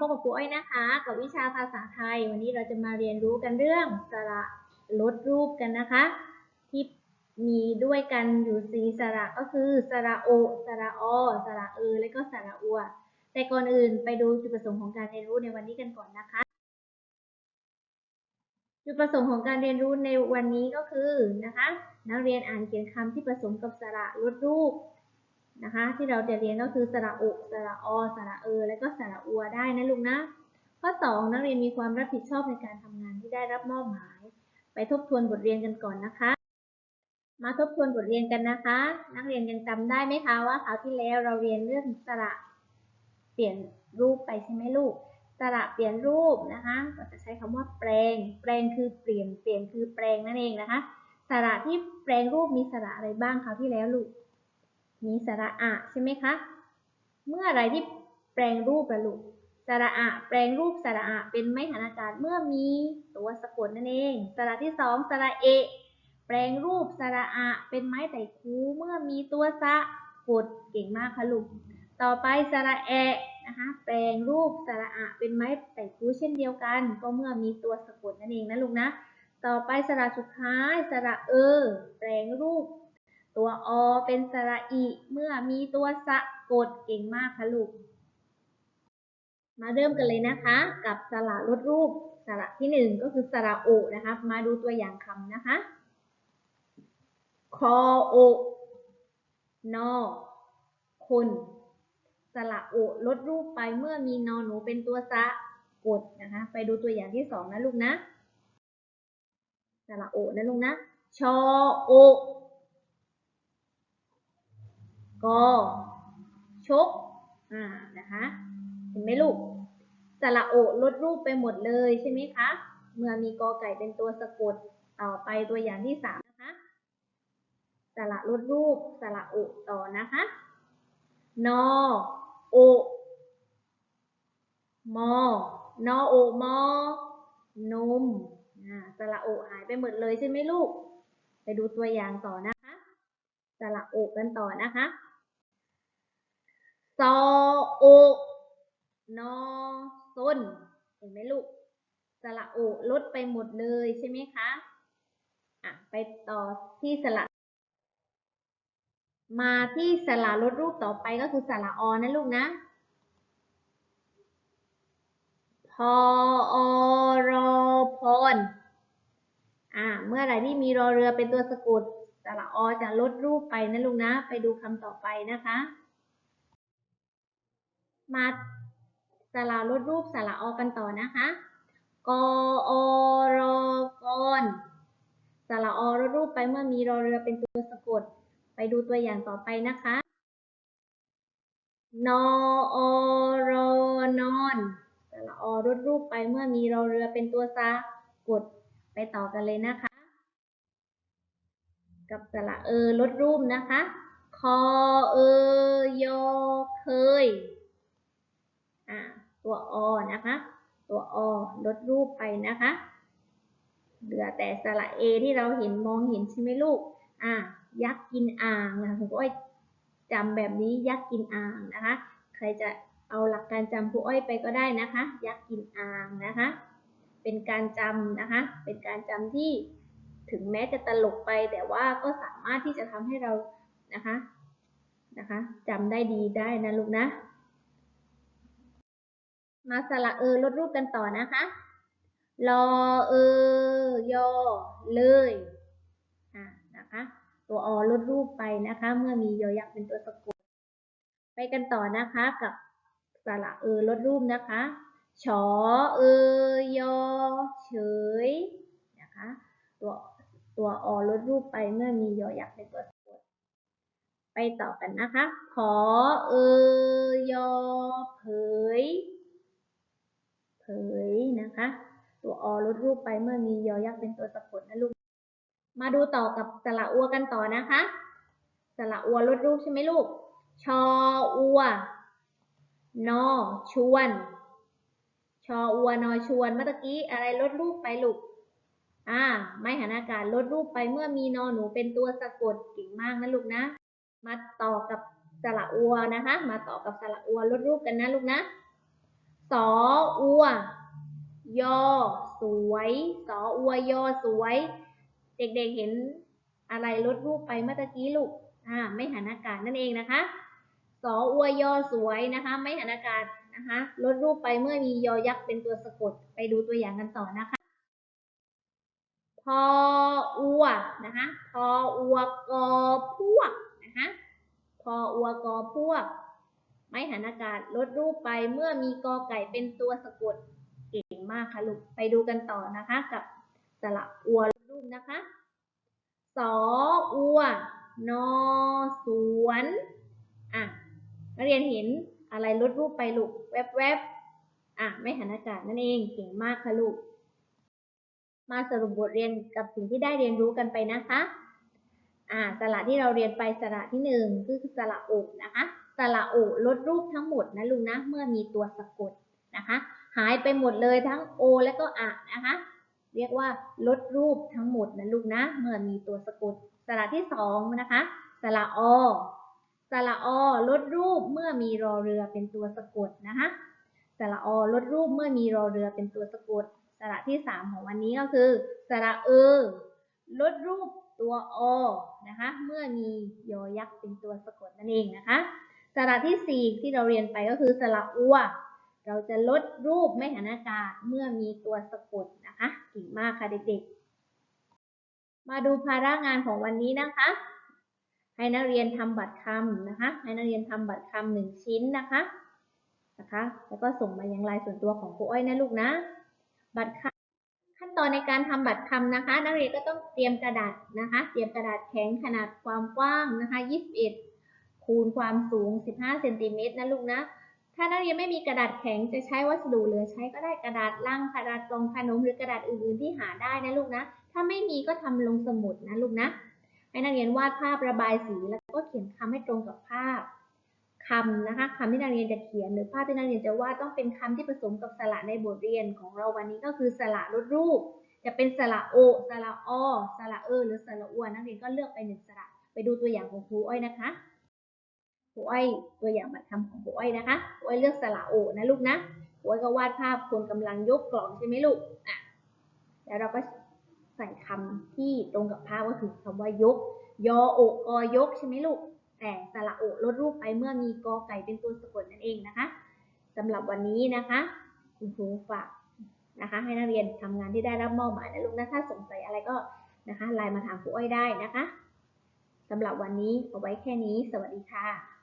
พบกับครูอ้อยนะคะ กับวิชาภาษาไทย วันนี้เราจะมาเรียนรู้กันเรื่องสระลดรูปกันนะคะ ที่มีด้วยกันอยู่สี่สระก็คือสระโอสระอสระเอและก็สระอัว แต่ก่อนอื่นไปดูจุดประสงค์ของการเรียนรู้ในวันนี้กันก่อนนะคะ จุดประสงค์ของการเรียนรู้ในวันนี้ก็คือนะคะ นักเรียนอ่านเขียนคำที่ผสมกับสระลดรูป นะคะ ที่เราจะเรียนก็คือสระอุสระอสระเอ และก็สระอัวได้นะลูกนะข้อ 2 นักเรียนมีความรับผิดชอบในการทำงานที่ได้รับมอบหมาย ไปทบทวนบทเรียนกันก่อนนะคะ มาทบทวนบทเรียนกันนะคะ นักเรียนยังจำได้ไหมคะว่าคราวที่แล้วเราเรียนเรื่องสระเปลี่ยนรูปไปใช่ไหมลูกสระเปลี่ยนรูปนะคะก็จะใช้คำว่าแปลง แปลงคือเปลี่ยน เปลี่ยนคือแปลงนั่นเองนะคะ สระที่แปลงรูปมีสระอะไรบ้างคราวที่แล้วลูก มีสระอะใช่ไหมคะ เมื่ออะไรที่แปลงรูปละลูกสระอะแปลงรูปสระอะเป็นไม้หันอากาศเมื่อมีตัวสะกดนั่นเอง สระที่สองสระเอ แปลงรูปสระอะเป็นไม้ไต่คูเมื่อมีตัวสะกดเก่งมากค่ะลูกต่อไปสระแอะนะคะแปลงรูปสระอะเป็นไม้ไต่คูเช่นเดียวกัน ก็เมื่อมีตัวสะกดนั่นเองนะลูกนะ ต่อไปสระสุดท้ายสระเออแปลงรูป ตัวอเป็นสระอีเมื่อมีตัวสะกดเก่งมากค่ะลูก มาเริ่มกันเลยนะคะ กับสระลดรูปสระที่หนึ่งก็คือสระโอนะคะ มาดูตัวอย่างคำนะคะ คอโอนอคนสระโอลดรูปไปเมื่อมีนอหนูเป็นตัวสะกดนะคะ ไปดูตัวอย่างที่สองนะลูกนะสระโอนะลูกนะ ชอโอ กอชกอ่านะคะเห็นไหมลูกสระโอลดรูปไปหมดเลยใช่ไหมคะ เมื่อมีกอไก่เป็นตัวสะกดต่อไปตัวอย่างที่สามนะคะสระลดรูปสระโอต่อนะคะนอโอมอนอโอมอนมสระโอหายไปหมดเลยใช่ไหมลูก ไปดูตัวอย่างต่อนะคะสระโอกันต่อนะคะ ซอโอนอส้น เห็นไหมลูกสระโอลดไปหมดเลยใช่ไหมคะ อะ ไปต่อที่สระ มาที่สระลดรูปต่อไปก็คือสระอนะลูกนะพออรอพรอ่า เมื่อไหร่ที่มีรอเรือเป็นตัวสะกดสระอจะลดรูปไปนะลูกนะ ไปดูคำต่อไปนะคะ มาสระลดรูปสระอกันต่อนะคะ กอรกรสระอลดรูปไปเมื่อมีรอเรือเป็นตัวสะกด ไปดูตัวอย่างต่อไปนะคะ นอรนอนสระอลดรูปไปเมื่อมีรอเรือเป็นตัวสะกด ไปต่อกันเลยนะคะ กับสระเออลดรูปนะคะ คอเอยอเคย ตัวอนะคะ ตัวอลดรูปไปนะคะเหลือแต่สระเอที่เราเห็นมองเห็นใช่ไหมลูก อ่ายักษ์กินอ่างนะคะคุณอ้อยจำแบบนี้ยักษ์กินอ่างนะคะ ใครจะเอาหลักการจำครูอ้อยไปก็ได้นะคะ ยักษ์กินอ่างนะคะ เป็นการจำนะคะ เป็นการจำที่ถึงแม้จะตลกไปแต่ว่าก็สามารถที่จะทำให้เรานะคะนะคะจำได้ดีได้นะลูกนะ มาสระเออลดรูปกันต่อนะคะรอเออยอเลยอ่านะคะ ตัวอลดรูปไปนะคะ เมื่อมียอยักษ์เป็นตัวสะกดไปกันต่อนะคะกับสระเออลดรูปนะคะชอเออยอเฉยนะคะตัวตัวอลดรูปไปเมื่อมียอยักษ์เป็นตัวสะกดไปต่อกันนะคะ ขอเอยอเผย เผยนะคะ ตัวอ ลดรูปไปเมื่อมียอยักษ์เป็นตัวสะกดนะลูก มาดูต่อกับสระอัวกันต่อนะคะ สระอัวลดรูปใช่ไหมลูก ชออัวนอชวน ชออัวนอชวน เมื่อกี้อะไรลดรูปไปลูก อ่า ไม่หันอากาศลดรูปไปเมื่อมีนอหนูเป็นตัวสะกดเก่งมากนะลูกนะ มาต่อกับสระอัวนะคะ มาต่อกับสระอัวลดรูปกันนะลูกนะสออัว ยอ สวย สออัวยอสวย เด็กๆเห็นอะไรลดรูปไปเมื่อกี้ลูก อ่า ไม่หันอากาศนั่นเองนะคะ สออัวยอสวยนะคะ ไม่หันอากาศนะคะลดรูปไปเมื่อมียอยักษ์เป็นตัวสะกด ไปดูตัวอย่างกันต่อนะคะ พออัวนะคะ พออัวกอพวกนะคะ พออัวกอพวก ไม่หันอากาศลดรูปไปเมื่อมีกอไก่เป็นตัวสะกด มากค่ะลูกไปดูกันต่อนะคะกับสระอัวลดรูปนะคะสออัวนอสวนอะนักเรียนเห็นอะไรลดรูปไปลูกแวบๆอะไม่หันอากาศนั่นเองเก่งมากค่ะลูก มาสรุปบทเรียนกับสิ่งที่ได้เรียนรู้กันไปนะคะอ่าสระที่เราเรียนไปสระที่หนึ่งคือสระโอกนะคะสระโอกลดรูปทั้งหมดนะลุงนะเมื่อมีตัวสะกดนะคะ หายไปหมดเลยทั้งโอและก็อะนะคะ เรียกว่าลดรูปทั้งหมดนะลูกนะ เมื่อมีตัวสะกดสระที่สองนะคะสระอสระอลดรูปเมื่อมีรอเรือเป็นตัวสะกดนะคะสระอลดรูปเมื่อมีรอเรือเป็นตัวสะกดสระที่สามของวันนี้ก็คือสระเออลดรูปตัวอนะคะเมื่อมียอยักษ์เป็นตัวสะกดนั่นเองนะคะสระที่สี่ที่เราเรียนไปก็คือสระอัว เราจะลดรูปไม่หันอากาศเมื่อมีตัวสะกดนะคะเก่งมากค่ะเด็กๆ มาดูภาระงานของวันนี้นะคะ ให้นักเรียนทำบัตรคำนะคะ ให้นักเรียนทำบัตรคำหนึ่งชิ้นนะคะนะคะ แล้วก็ส่งมายังไลน์ส่วนตัวของครูอ้อยนะลูกนะ บัตรคำขั้นตอนในการทำบัตรคำนะคะ นักเรียนก็ต้องเตรียมกระดาษนะคะ เตรียมกระดาษแข็งขนาดความกว้างนะคะ 21คูณความสูง 15เซนติเมตรนะลูกนะ ถ้านักเรียนไม่มีกระดาษแข็งจะใช้วัสดุเหลือใช้ก็ได้กระดาษลังกระดาษกล่องขนมหรือกระดาษอื่นๆที่หาได้นะลูกนะ ถ้าไม่มีก็ทำลงสมุดนะลูกนะให้นักเรียนวาดภาพระบายสีแล้วก็เขียนคำให้ตรงกับภาพคำนะคะคำที่นักเรียนจะเขียนหรือภาพที่นักเรียนจะวาดต้องเป็นคำที่ผสมกับสระในบทเรียนของเราวันนี้ก็คือสระลดรูป จะเป็นสระโอสระอสระเออหรือสระอวนนักเรียนก็เลือกไปหนึ่งสระไปดูตัวอย่างของครูอ้อยนะคะ ครูอ้อยตัวอย่างบัตรคำของครูอ้อยนะคะครูอ้อยเลือกสระโอนะลูกนะครูอ้อยก็วาดภาพคนกำลังยกกล่องใช่ไหมลูกอะแล้วเราก็ใส่คำที่ตรงกับภาพก็คือคำว่ายก ยอโอกอยกใช่ไหมลูก แต่สระโอลดรูปไปเมื่อมีกอไก่เป็นตัวสะกดนั่นเองนะคะสำหรับวันนี้นะคะ คุณครูฝากนะคะ ให้นักเรียนทำงานที่ได้รับมอบหมายนะลูกนะถ้าสงสัยอะไรก็นะคะไลน์มาถามครูอ้อยได้นะคะสำหรับวันนี้เอาไว้แค่นี้ สวัสดีค่ะ